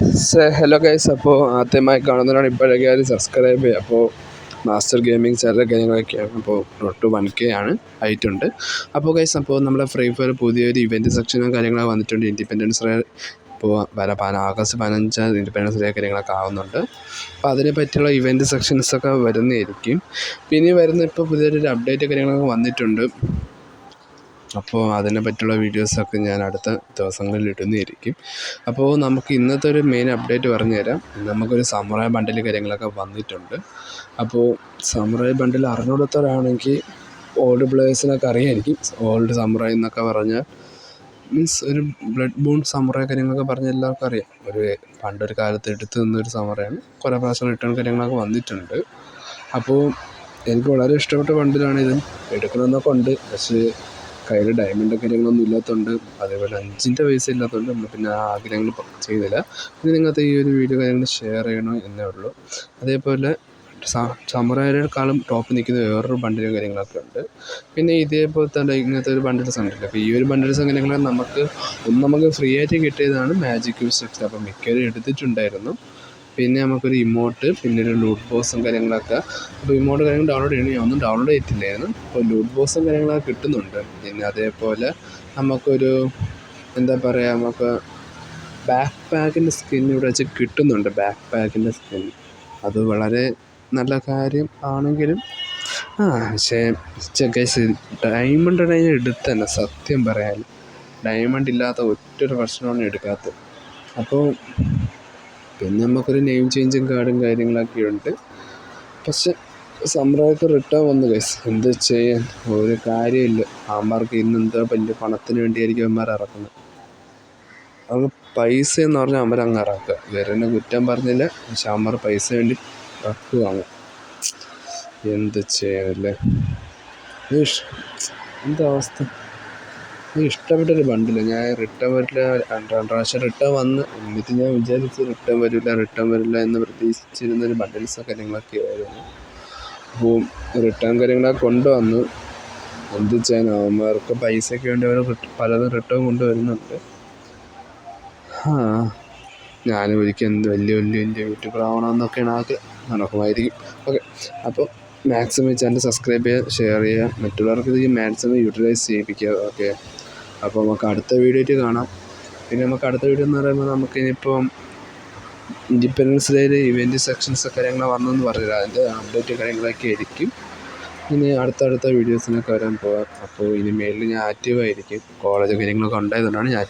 Hello guys അപ്പോൾ ആദ്യമായി കാണുന്നവരാണ് ഇപ്പോഴൊക്കെ ആരും സബ്സ്ക്രൈബ് ചെയ്യുക. അപ്പോൾ മാസ്റ്റർ ഗെയിമിംഗ് ചില കാര്യങ്ങളൊക്കെയാണ് അപ്പോൾ ടു വൺ കെ ആണ് ആയിട്ടുണ്ട്. അപ്പോൾ ഗൈസ് അപ്പോൾ നമ്മുടെ ഫ്രീ ഫയർ പുതിയൊരു ഇവന്റ് സെക്ഷനും കാര്യങ്ങളൊക്കെ വന്നിട്ടുണ്ട്. ഇൻഡിപെൻഡൻസ് ഡേ ഇപ്പോൾ വര ആഗസ്റ്റ് പതിനഞ്ചാം ഇൻഡിപെൻഡൻസ് ഡേ കാര്യങ്ങളൊക്കെ ആവുന്നുണ്ട്. അപ്പോൾ അതിനെ പറ്റിയുള്ള ഇവന്റ് സെക്ഷൻസൊക്കെ വരുന്നതായിരിക്കും. പിന്നെ വരുന്ന ഇപ്പോൾ പുതിയൊരു അപ്ഡേറ്റ് കാര്യങ്ങളൊക്കെ വന്നിട്ടുണ്ട്. അപ്പോൾ അതിനെ പറ്റിയുള്ള വീഡിയോസൊക്കെ ഞാൻ അടുത്ത ദിവസങ്ങളിൽ ഇടുന്നതായിരിക്കും. അപ്പോൾ നമുക്ക് ഇന്നത്തെ ഒരു മെയിൻ അപ്ഡേറ്റ് പറഞ്ഞു തരാം നമുക്കൊരു സമുറായ ബണ്ടിൽ കാര്യങ്ങളൊക്കെ വന്നിട്ടുണ്ട്. അപ്പോൾ സമുറായ ബണ്ടിൽ അറിഞ്ഞുകൊടുത്തവരാണെങ്കിൽ ഓൾഡ് പ്ലേയേഴ്സിനൊക്കെ അറിയായിരിക്കും. ഓൾഡ് സമുറായി എന്നൊക്കെ പറഞ്ഞാൽ മീൻസ് ഒരു ബ്ലഡ് ബോൺ സമുറായ കാര്യങ്ങളൊക്കെ പറഞ്ഞാൽ എല്ലാവർക്കും അറിയാം. ഒരു പണ്ടൊരു കാലത്ത് എടുത്തു നിന്നൊരു സമുറയാണ് കുറേ പ്രാവശ്യം റിട്ടേൺ കാര്യങ്ങളൊക്കെ വന്നിട്ടുണ്ട്. അപ്പോൾ എനിക്ക് വളരെ ഇഷ്ടപ്പെട്ട ബണ്ടിലാണിത് എടുക്കണമെന്നൊക്കെ ഉണ്ട്. പക്ഷേ കയ്യിൽ ഡയമണ്ട് കാര്യങ്ങളൊന്നും ഇല്ലാത്തതുകൊണ്ട് അതേപോലെ അഞ്ചിന്റെ പൈസ ഇല്ലാത്തതുകൊണ്ട് നമ്മൾ പിന്നെ ആ ആഗ്രഹങ്ങൾ ചെയ്തില്ല. പിന്നെ നിങ്ങൾക്ക് ഈ ഒരു വീഡിയോ കാര്യങ്ങൾ ഷെയർ ചെയ്യണോ എന്നേ ഉള്ളൂ. അതേപോലെ സമുറായേക്കാളും ടോപ്പ് നിൽക്കുന്ന വേറൊരു ബണ്ടിലും കാര്യങ്ങളൊക്കെ ഉണ്ട്. പിന്നെ ഇതേപോലെ തന്നെ ഇങ്ങനത്തെ ഒരു ബണ്ടിൽസ് ഉണ്ടല്ലോ അപ്പോൾ ഈ ഒരു ബണ്ടിൽസ് കാര്യങ്ങൾ നമുക്ക് ഒന്ന് നമുക്ക് ഫ്രീ ആയിട്ട് കിട്ടിയതാണ് മാജിക് സ്റ്റെപ്സ് അപ്പം മിക്കവരും എടുത്തിട്ടുണ്ടായിരുന്നു. പിന്നെ നമുക്കൊരു ഇമോട്ട് പിന്നെ ഒരു ലൂട്ട് ബോക്സും കാര്യങ്ങളൊക്കെ. അപ്പോൾ ഇമോട്ട് കാര്യങ്ങൾ ഡൗൺലോഡ് ചെയ്യണം ഞാൻ ഒന്നും ഡൗൺലോഡ് ചെയ്തിട്ടില്ലായിരുന്നു. അപ്പോൾ ലൂട്ട് ബോക്സും കാര്യങ്ങളൊക്കെ കിട്ടുന്നുണ്ട്. പിന്നെ അതേപോലെ നമുക്കൊരു എന്താ പറയുക നമുക്ക് ബാക്ക് പാക്കിന്റെ സ്കിൻ ഇവിടെ വെച്ച് കിട്ടുന്നുണ്ട്. ബാക്ക് പാക്കിന്റെ സ്കിൻ അത് വളരെ നല്ല കാര്യം ആണെങ്കിലും ആ പക്ഷേ ഗൈസ് ഡയമണ്ട് ഇടയിൽ എടുത്ത് തന്നെ സത്യം പറയാൻ. ഡയമണ്ട് ഇല്ലാത്ത ഒറ്റൊരു പ്രശ്നമാണ് എടുക്കാത്തത് അപ്പോൾ പിന്നെ നമുക്കൊരു നെയിം ചേഞ്ചും കാർഡും കാര്യങ്ങളൊക്കെ ഉണ്ട്. പക്ഷെ സമ്പ്രദായത്തിൽ റിട്ടേൺ വന്നു ഗൈസ് എന്ത് ചെയ്യാൻ? ഒരു കാര്യമില്ല. അവന്മാർക്ക് ഇന്ന് എന്തോ വലിയ പണത്തിന് വേണ്ടിയായിരിക്കും അവന്മാർ ഇറക്കുന്നത്. അവർക്ക് പൈസ എന്ന് പറഞ്ഞാൽ അവന്മാർ അങ്ങ് ഇറക്കുക. വേറെ കുറ്റം പറഞ്ഞില്ല. പക്ഷെ അവന്മാർ പൈസ വേണ്ടി ഇറക്കുകയാണ് എന്ത് ചെയ്യാനല്ലേ? എന്താ അവസ്ഥ? ഇഷ്ടപ്പെട്ടൊരു ബണ്ടില്ല ഞാൻ റിട്ടേൺ വരില്ല. രണ്ട് പ്രാവശ്യം റിട്ടേൺ വന്ന്. എന്നിട്ട് ഞാൻ വിചാരിച്ചു റിട്ടേൺ വരില്ല റിട്ടേൺ വരില്ല എന്ന് പ്രതീക്ഷിച്ചിരുന്ന പ്രതീക്ഷിച്ചിരുന്നൊരു ബണ്ടിൽസ് കാര്യങ്ങളൊക്കെ ആയിരുന്നു. അപ്പോൾ റിട്ടേൺ കാര്യങ്ങളൊക്കെ കൊണ്ടുവന്നു. എന്ത് ചെയ്യാൻ അവന്മാർക്ക് പൈസയ്ക്ക് വേണ്ടി അവർ പലതും റിട്ടേൺ കൊണ്ടുവരുന്നുണ്ട്. ആ ഞാനും ഒരിക്കൽ എന്ത് വലിയ വലിയ വലിയ വീട്ടിൽ പ്രാവണമെന്നൊക്കെയാണ് ആഗ്രഹം. നടക്കുമായിരിക്കും. ഓക്കെ അപ്പോൾ മാക്സിമം ചാനൽ സബ്സ്ക്രൈബ് ചെയ്യുക ഷെയർ ചെയ്യുക. മറ്റുള്ളവർക്ക് ഇത് മാക്സിമം യൂട്ടിലൈസ് ചെയ്യിപ്പിക്കുക. ഓക്കെ അപ്പോൾ നമുക്ക് അടുത്ത വീഡിയോയ്ക്ക് കാണാം. പിന്നെ നമുക്ക് അടുത്ത വീഡിയോ എന്ന് പറയുമ്പോൾ നമുക്ക് ഇനിയിപ്പം ഇൻഡിപെൻഡൻസ് ഡേയിൽ ഇവന്റ് സെക്ഷൻസ് കാര്യങ്ങൾ വന്നെന്ന് പറഞ്ഞില്ല. അതിന്റെ അപ്ഡേറ്റ് കാര്യങ്ങളൊക്കെ ആയിരിക്കും. ഇനി അടുത്തടുത്ത വീഡിയോസിനൊക്കെ വരാൻ പോകാം അപ്പോൾ ഇനി മേലിൽ ഞാൻ ആക്റ്റീവായിരിക്കും കോളേജ് കാര്യങ്ങളൊക്കെ ഉണ്ടായതുകൊണ്ടാണ് ഞാൻ